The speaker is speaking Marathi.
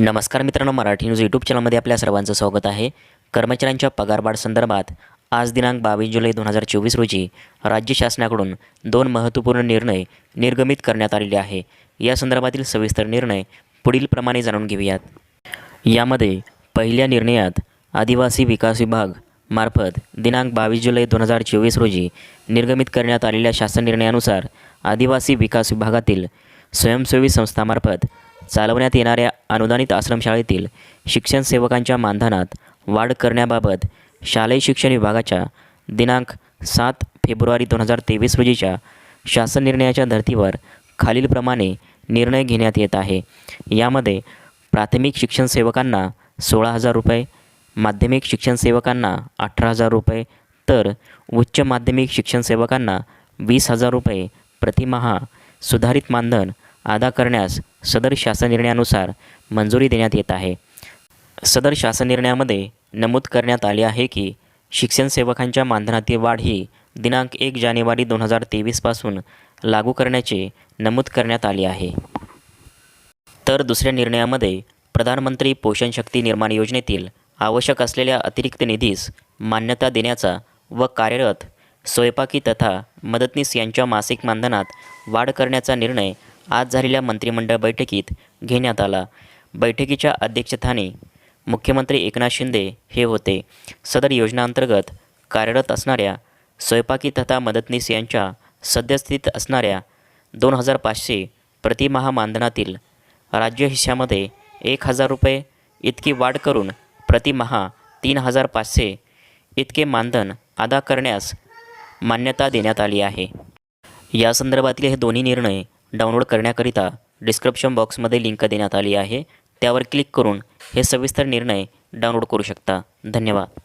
नमस्कार मित्रांनो मराठी न्यूज यूट्यूब चॅनलमध्ये आपल्या सर्वांचं स्वागत आहे. कर्मचाऱ्यांच्या पगारवाढ संदर्भात आज दिनांक बावीस जुलै दोन हजार चोवीस रोजी राज्य शासनाकडून दोन महत्त्वपूर्ण निर्णय निर्गमित करण्यात आलेले आहे. या संदर्भातील सविस्तर निर्णय पुढीलप्रमाणे जाणून घेऊयात. यामध्ये पहिल्या निर्णयात आदिवासी विकास विभाग मार्फत दिनांक बावीस जुलै दोन हजार चोवीस रोजी निर्गमित करण्यात आलेल्या शासन निर्णयानुसार आदिवासी विकास विभागातील स्वयंसेवी संस्थामार्फत चालवण्यात येणाऱ्या अनुदानित आश्रमशाळेतील शिक्षण सेवकांच्या मानधनात वाढ करण्याबाबत शालेय शिक्षण विभागाच्या दिनांक सात फेब्रुवारी दोन हजार तेवीस रोजीच्या शासन निर्णयाच्या धर्तीवर खालीलप्रमाणे निर्णय घेण्यात येत आहे. यामध्ये प्राथमिक शिक्षण सेवकांना सोळा हजार रुपये माध्यमिक शिक्षण सेवकांना अठरा हजार रुपये तर उच्च माध्यमिक शिक्षण सेवकांना वीस हजार रुपये प्रतिमहा सुधारित मानधन अदा करण्यास सदर शासन निर्णयानुसार मंजुरी देण्यात येत आहे. सदर शासन निर्णयामध्ये नमूद करण्यात आले आहे की शिक्षण सेवकांच्या मानधनातील वाढ ही दिनांक एक जानेवारी दोन हजार तेवीसपासून लागू करण्याचे नमूद करण्यात आले आहे. तर दुसऱ्या निर्णयामध्ये प्रधानमंत्री पोषण शक्ती निर्माण योजनेतील आवश्यक असलेल्या अतिरिक्त निधीस मान्यता देण्याचा व कार्यरत स्वयंपाकी तथा मदतनीस यांच्या मासिक मानधनात वाढ करण्याचा निर्णय आज झालेल्या मंत्रिमंडळ बैठकीत घेण्यात आला. बैठकीच्या अध्यक्षस्थानी मुख्यमंत्री एकनाथ शिंदे हे होते. सदर योजनांतर्गत कार्यरत असणाऱ्या स्वयंपाकी तथा मदतनीस यांच्या सद्यस्थितीत असणाऱ्या दोन हजार पाचशे प्रतिमहा मानधनातील राज्य हिश्श्यामध्ये एक हजार रुपये इतकी वाढ करून प्रतिमहा तीन हजार पाचशे इतके मानधन अदा करण्यास मान्यता देण्यात आली आहे. या संदर्भातील हे दोन्ही निर्णय डाउनलोड करण्याकरिता डिस्क्रिप्शन बॉक्समध्ये लिंक देण्यात आली आहे. त्यावर क्लिक करून हे सविस्तर निर्णय डाउनलोड करू शकता. धन्यवाद.